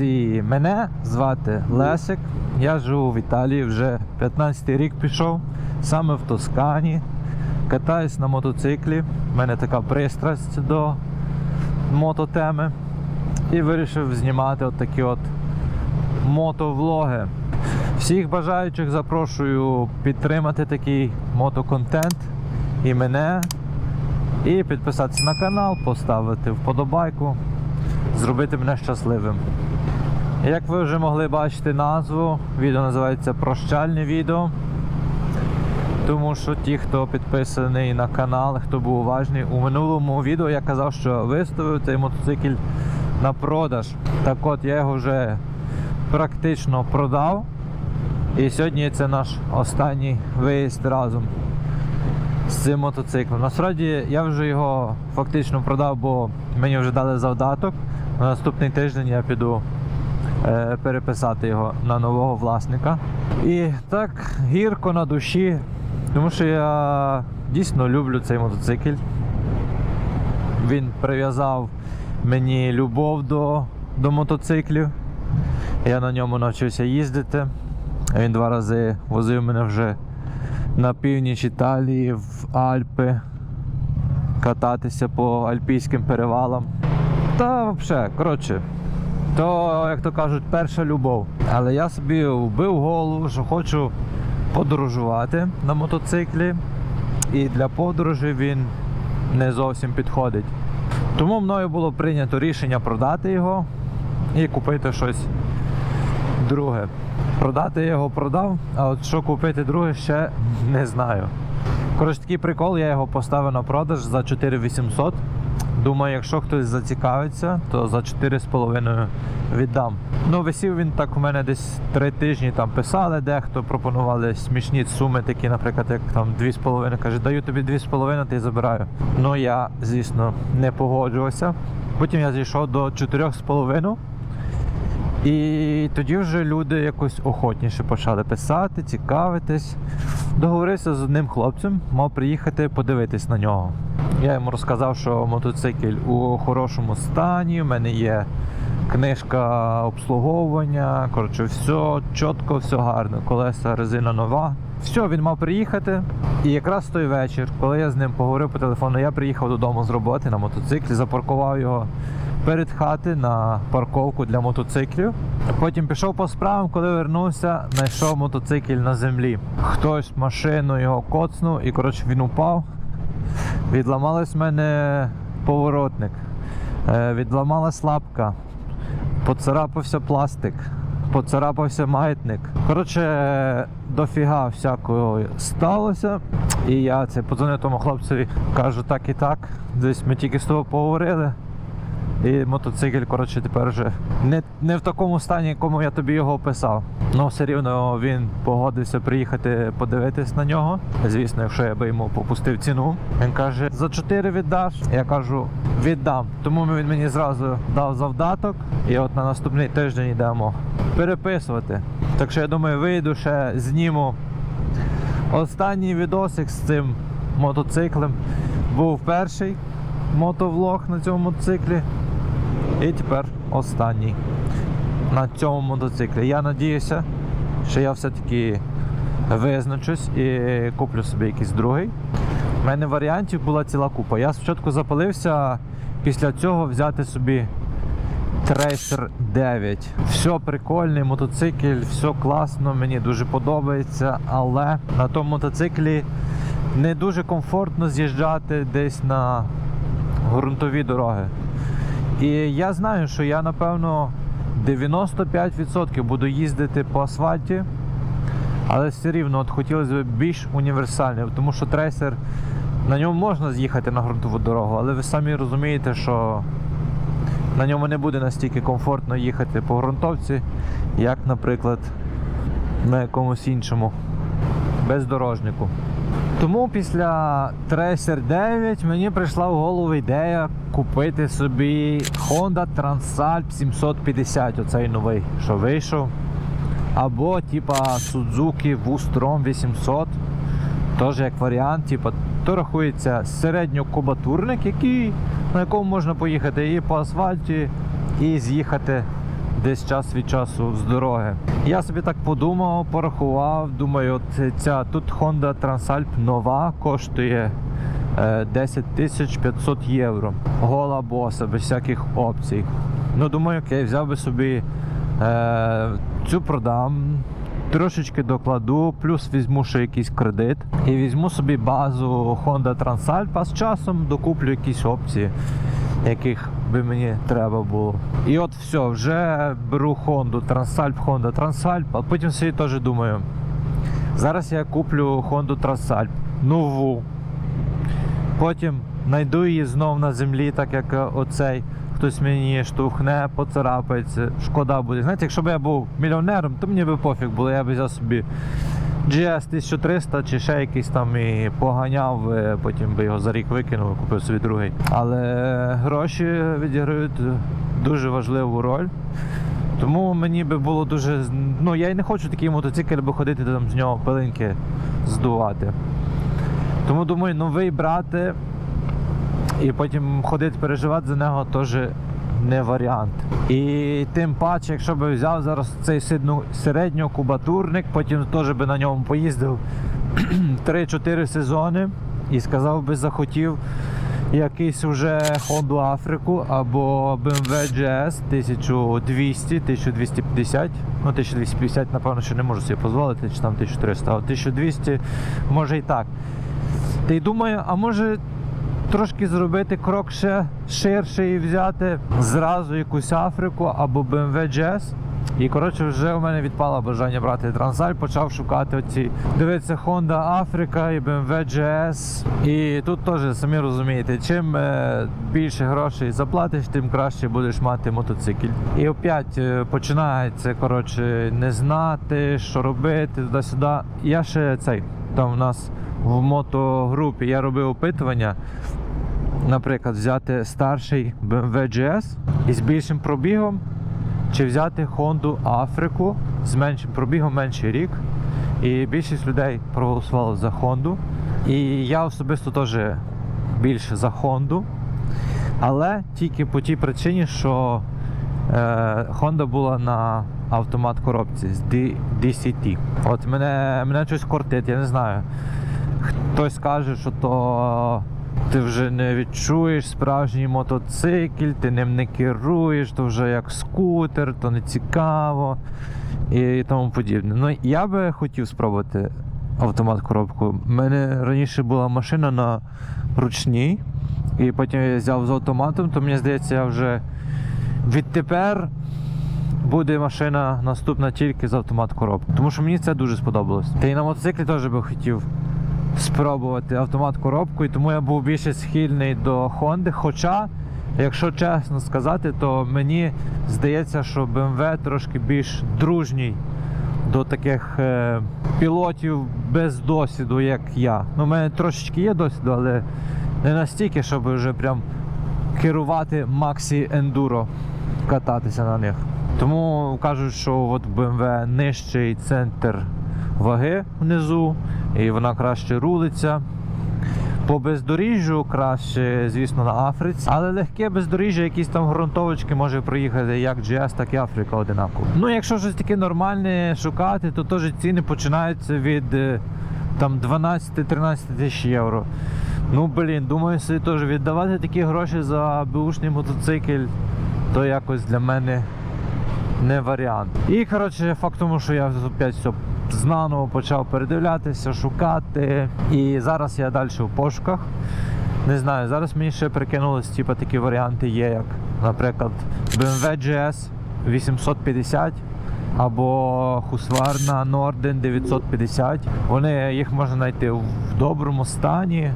Бонджорно! Мене звати Лесик. Я живу в Італії, вже 15 рік пішов, саме в Тоскані. Катаюсь на мотоциклі. У мене така пристрасть до мототеми. І вирішив знімати от такі от мотовлоги. Всіх бажаючих запрошую підтримати такий мотоконтент і мене, і підписатися на канал, поставити вподобайку, зробити мене щасливим. Як ви вже могли бачити назву, відео називається Прощальне відео. Тому що ті, хто підписаний на канал, хто був уважний, у минулому відео я казав, що виставив цей мотоцикл на продаж. Так от я його вже практично продав. І сьогодні це наш останній виїзд разом з цим мотоциклом. Насправді я вже його фактично продав, бо мені вже дали завдаток. На наступний тиждень я піду переписати його на нового власника. І так гірко на душі, тому що я дійсно люблю цей мотоцикл. Він прив'язав мені любов до, до мотоциклів. Я на ньому навчився їздити. Він два рази возив мене вже на північ Італії, в Альпи, кататися по альпійським перевалам. Та взагалі, коротше, то, як то кажуть, перша любов. Але я собі вбив голову, що хочу подорожувати на мотоциклі. І для подорожі він не зовсім підходить. Тому мною було прийнято рішення продати його і купити щось друге. Продати його продав, а от що купити друге ще не знаю. Коротше, такий прикол, я його поставив на продаж за 4800. Думаю, якщо хтось зацікавиться, то за 4,5 віддам. Ну, висів він так у мене десь 3 тижні там писали, дехто пропонували смішні суми, такі, наприклад, як там 2,5. Каже, даю тобі 2,5, ти забираю. Ну я, звісно, не погоджувався. Потім я зійшов до 4,5. І тоді вже люди якось охотніше почали писати, цікавитись. Договорився з одним хлопцем, мав приїхати подивитись на нього. Я йому розказав, що мотоцикл у хорошому стані, в мене є книжка обслуговування, коротше, все чітко, все гарно. Колеса, резина нова. Все, він мав приїхати. І якраз той вечір, коли я з ним поговорив по телефону, я приїхав додому з роботи на мотоциклі, запаркував його перед хати на парковку для мотоциклів. Потім пішов по справам, коли вернувся, знайшов мотоцикл на землі. Хтось машину його коцнув і коротше він упав. Відламалась в мене поворотник, е, відламалась лапка, поцарапався пластик, поцарапався маятник. Коротше, дофіга всякого сталося. І я це подзвонив тому хлопцеві, кажу так і так. Десь ми тільки з тобою поговорили. І мотоцикл, коротше, тепер вже не, не в такому стані, якому я тобі його описав. Ну, все рівно він погодився приїхати подивитись на нього. Звісно, якщо я би йому попустив ціну. Він каже, за 4 віддаш. Я кажу, віддам. Тому він мені зразу дав завдаток. І от на наступний тиждень йдемо переписувати. Так що я думаю, вийду ще зніму останній відосик з цим мотоциклем. Був перший мотовлог на цьому мотоциклі. І тепер останній на цьому мотоциклі. Я надіюся, що я все-таки визначусь і куплю собі якийсь другий. У мене варіантів була ціла купа. Я спочатку запалився після цього взяти собі Tracer 9. Все прикольний мотоцикл, все класно, мені дуже подобається, але на тому мотоциклі не дуже комфортно з'їжджати десь на ґрунтові дороги. І я знаю, що я напевно 95% буду їздити по асфальті, але все рівно от хотілося б більш універсальний, тому що трейсер на ньому можна з'їхати на ґрунтову дорогу, але ви самі розумієте, що на ньому не буде настільки комфортно їхати по ґрунтовці, як, наприклад, на якомусь іншому бездорожнику. Тому після Tracer 9 мені прийшла в голову ідея купити собі Honda Transalp 750, оцей новий, що вийшов. Або типа Suzuki V-Strom 800. Теж як варіант, типа, то рахується середньокубатурник, який, на якому можна поїхати і по асфальті, і з'їхати десь час від часу з дороги. Я собі так подумав, порахував. Думаю, от ця тут Honda Transalp нова коштує е, 10 тисяч 500 євро. Гола боса, без всяких опцій. Ну, думаю, окей, взяв би собі е, цю продам. Трошечки докладу, плюс візьму ще якийсь кредит і візьму собі базу Honda Transalp, а з часом докуплю якісь опції, яких би мені треба було. І от все, вже беру Honda Transalp, Honda Transalp, а потім собі теж думаю. Зараз я куплю Honda Transalp нову. Потім знайду її знов на землі, так як оцей. Хтось мені штовхне, поцарапається, шкода буде. Знаєте, якщо б я був мільйонером, то мені би пофіг було, я б взяв собі GS 1300 чи ще якийсь там і поганяв, е, потім би його за рік викинув і купив собі другий. Але гроші відіграють дуже важливу роль. Тому мені би було дуже. Ну, я і не хочу такий мотоцикл, аби ходити там з нього пилинки здувати. Тому думаю, новий брати і потім ходити переживати за нього теж не варіант. І тим паче, якщо б взяв зараз цей середньокубатурник, потім теж би на ньому поїздив 3-4 сезони і сказав би, захотів якийсь уже Honda Африку або BMW GS 1200, 1250. Ну, 1250, напевно, що не можу собі дозволити, чи там 1300, а 1200 може і так. Та й думаю, а може трошки зробити крок ще ширше і взяти зразу якусь Африку або BMW GS. І коротше, вже у мене відпало бажання брати Трансаль, почав шукати оці. Дивиться Honda Африка і BMW GS. І тут теж самі розумієте, чим е, більше грошей заплатиш, тим краще будеш мати мотоцикл. І опять е, починається коротше, не знати, що робити, туди-сюди. Я ще цей там в нас в мотогрупі я робив опитування наприклад, взяти старший BMW GS із більшим пробігом, чи взяти Honda Африку з меншим пробігом, менший рік. І більшість людей проголосувало за Honda. І я особисто теж більше за Honda. Але тільки по тій причині, що е, Honda була на автомат коробці з DCT. От мене, мене щось кортить, я не знаю. Хтось каже, що то ти вже не відчуєш справжній мотоцикл, ти ним не керуєш, то вже як скутер, то не цікаво і тому подібне. Ну, я би хотів спробувати автомат коробку. У мене раніше була машина на ручній, і потім я взяв з автоматом, то мені здається, я вже відтепер буде машина наступна тільки з автомат коробки. Тому що мені це дуже сподобалось. Та і на мотоциклі теж би хотів спробувати автомат коробку, і тому я був більше схильний до Honda. Хоча, якщо чесно сказати, то мені здається, що BMW трошки більш дружній до таких е, пілотів без досвіду, як я. Ну, у мене трошечки є досвіду, але не настільки, щоб вже прям керувати Maxi Enduro, кататися на них. Тому кажуть, що от BMW нижчий центр ваги внизу, і вона краще рулиться. По бездоріжжю краще, звісно, на Африці, але легке бездоріжжя, якісь там ґрунтовочки може проїхати як GS, так і Африка одинаково. Ну, якщо щось таке нормальне шукати, то теж ціни починаються від е, там 12-13 тисяч євро. Ну блін, думаю, собі теж віддавати такі гроші за беушний мотоцикл, то якось для мене не варіант. І коротше, факт тому, що я опять все знаново почав передивлятися, шукати. І зараз я далі в пошуках. Не знаю, зараз мені ще прикинулись, типу, такі варіанти є, як, наприклад, BMW GS 850 або Husqvarna Norden 950. Вони їх можна знайти в доброму стані,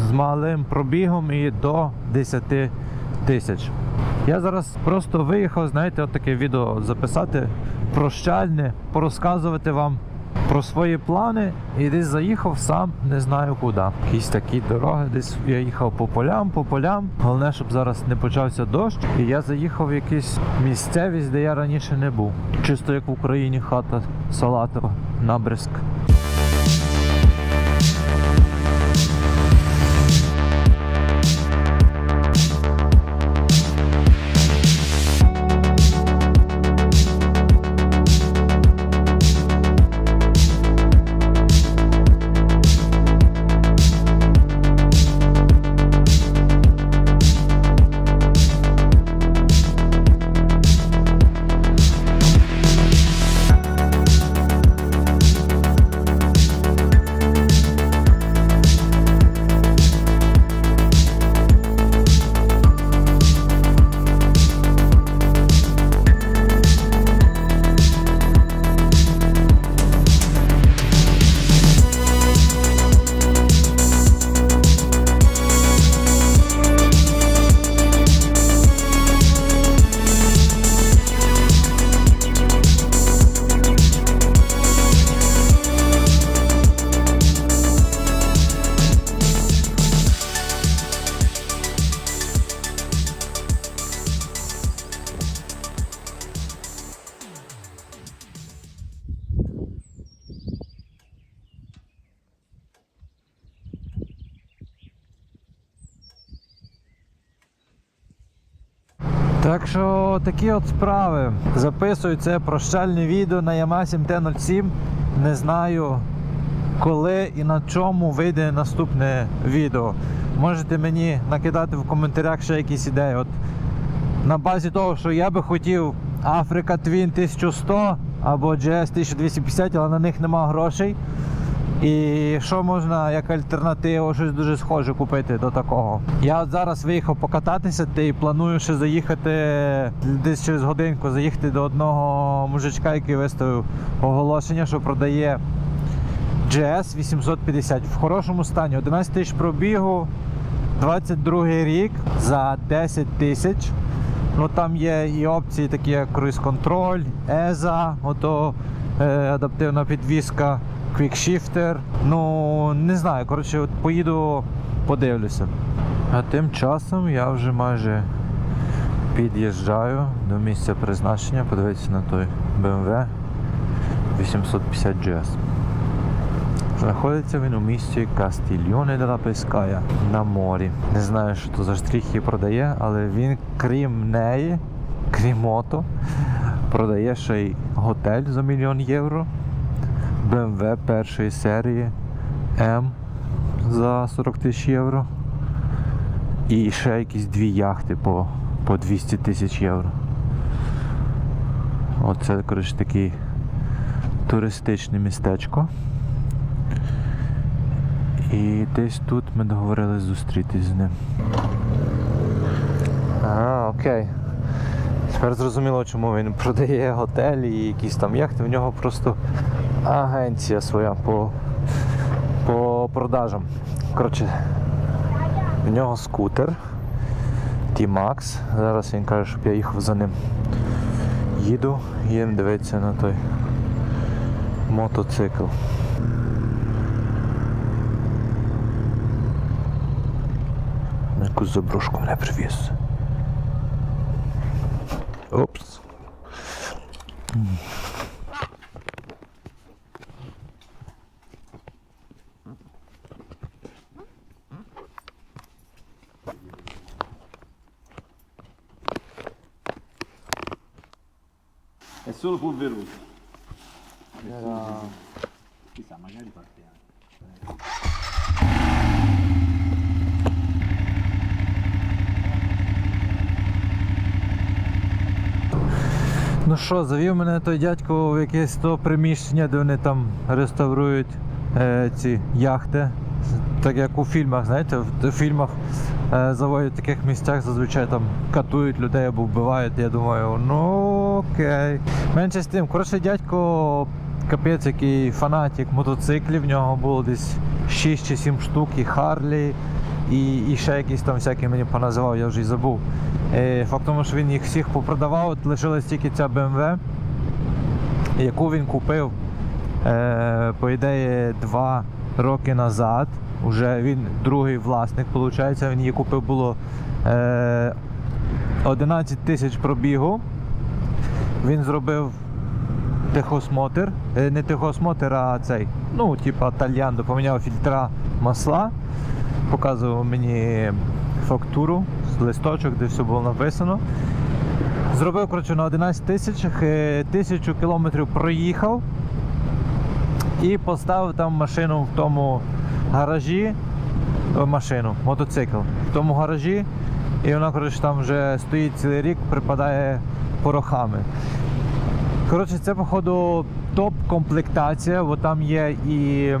з малим пробігом і до 10 тисяч. Я зараз просто виїхав, знаєте, от таке відео записати прощальне, порозказувати вам про свої плани і десь заїхав сам, не знаю куди. Якісь такі дороги, десь я їхав по полям, по полям. Головне, щоб зараз не почався дощ. І я заїхав в якусь місцевість, де я раніше не був. Чисто як в Україні хата Салатова, Набрязк. Так що такі от справи. Записую це прощальне відео на Yamaha MT-07. Не знаю, коли і на чому вийде наступне відео. Можете мені накидати в коментарях ще якісь ідеї. От на базі того, що я би хотів Africa Twin 1100 або GS 1250, але на них нема грошей. І що можна як альтернативу, щось дуже схоже купити до такого. Я зараз виїхав покататися та і планую ще заїхати десь через годинку, заїхати до одного мужичка, який виставив оголошення, що продає GS 850 в хорошому стані. 11 тисяч пробігу, 22 рік за 10 тисяч. Ну там є і опції, такі як круїз-контроль, EZA, ото е, адаптивна підвізка, квікшіфтер. Ну не знаю, коротше, от поїду, подивлюся. А тим часом я вже майже під'їжджаю до місця призначення, подивитися на той BMW 850 GS. Знаходиться він у місті Кастільйоне де Пеская на морі. Не знаю, що то за штрихи продає, але він, крім неї, крім ото, продає ще й готель за мільйон євро, BMW першої серії М за 40 тисяч євро. І ще якісь дві яхти по, по 200 тисяч євро. Оце, коротше, такий туристичне містечко. І десь тут ми договорились зустрітись з ним. А, окей. Тепер зрозуміло, чому він продає готелі і якісь там яхти. В нього просто агенція своя по, по продажам. Коротше, в нього скутер T-Max. Зараз він каже, щоб я їхав за ним. Їду, їм дивитися на той мотоцикл. Якусь заброшку мене привіз. Опс. Solo polveroso. Chissà, magari parte. Ну що, завів мене той дядько в якесь то приміщення, де вони там реставрують е, ці яхти. Так як у фільмах, знаєте, в, фільмах заводять в таких місцях зазвичай там катують людей або вбивають. Я думаю, ну окей. Менше з тим, коротше, дядько капець, який фанатик мотоциклів, в нього було десь 6 чи 7 штук, і Харлі, і, і ще якісь там всякі мені поназивав, я вже й забув. Е, Факт тому, що він їх всіх попродавав, от лишилась тільки ця BMW, яку він купив, е, по ідеї, два роки назад. Уже він другий власник, виходить, він її купив було е, 11 тисяч пробігу. Він зробив техосмотр, е, не техосмотр, а цей, ну, типа тальяндо, поміняв фільтра масла, показував мені фактуру, листочок, де все було написано. Зробив коротше, на 11 тисяч, е, тисячу кілометрів проїхав і поставив там машину в тому гаражі, е, машину, мотоцикл, в тому гаражі, і вона коротше, там вже стоїть цілий рік, припадає порохами. Коротше, це, походу, топ-комплектація, бо там є і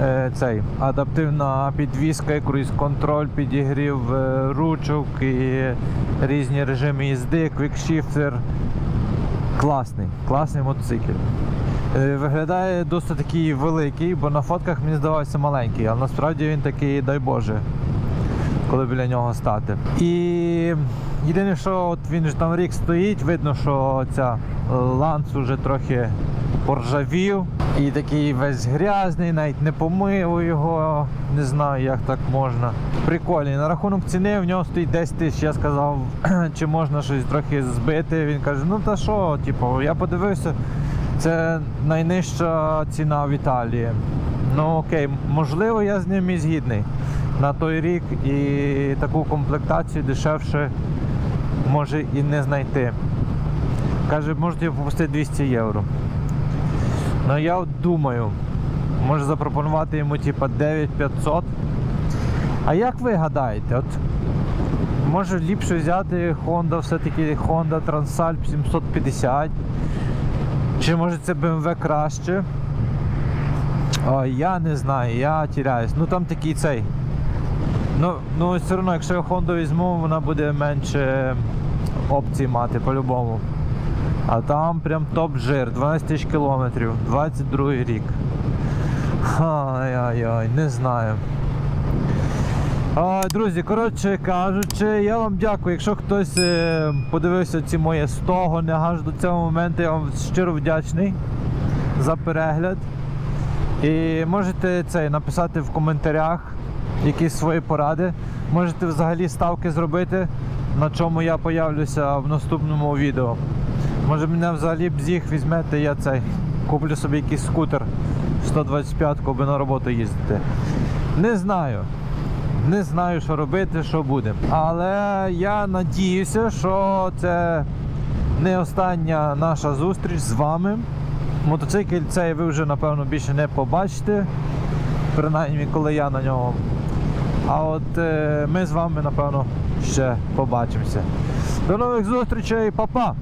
е, цей, адаптивна підвізка, круїз-контроль, підігрів е, ручок, і різні режими їзди, квікшіфтер. Класний, класний мотоцикл. Е, Виглядає досить такий великий, бо на фотках мені здавався маленький, але насправді він такий, дай Боже, коли біля нього стати. І єдине, що от він ж там рік стоїть, видно, що ця ланц уже трохи поржавів і такий весь грязний, навіть не помив його, не знаю, як так можна. Прикольний. На рахунок ціни в нього стоїть 10 тисяч. Я сказав, чи можна щось трохи збити. Він каже, ну та що, типу, я подивився, це найнижча ціна в Італії. Ну окей, можливо, я з ним і згідний. На той рік і таку комплектацію дешевше може і не знайти. Каже, можете попустити 200 євро. Ну я от думаю, може запропонувати йому типа 9500. А як ви гадаєте? От може ліпше взяти Honda, все-таки Honda Transalp 750? Чи може це BMW краще? Ой, я не знаю, я тіряюсь. Ну там такий цей. Ну, ну все одно, якщо я Honda візьму, вона буде менше опцій мати по-любому. А там прям топ жир, 12 тисяч кілометрів, 22 рік. Ай-ай-ай, не знаю. Друзі, коротше кажучи, я вам дякую. Якщо хтось е, подивився ці мої стогони аж до цього моменту, я вам щиро вдячний за перегляд. І можете цей написати в коментарях якісь свої поради. Можете взагалі ставки зробити, на чому я появлюся в наступному відео. Може мене взагалі бзіг візьмете, я цей куплю собі якийсь скутер 125-ку, аби на роботу їздити. Не знаю. Не знаю, що робити, що буде. Але я надіюся, що це не остання наша зустріч з вами. Мотоцикл цей ви вже, напевно, більше не побачите. Принаймні, коли я на ньому. А от е, ми з вами, напевно, ще побачимося. До нових зустрічей, па-па!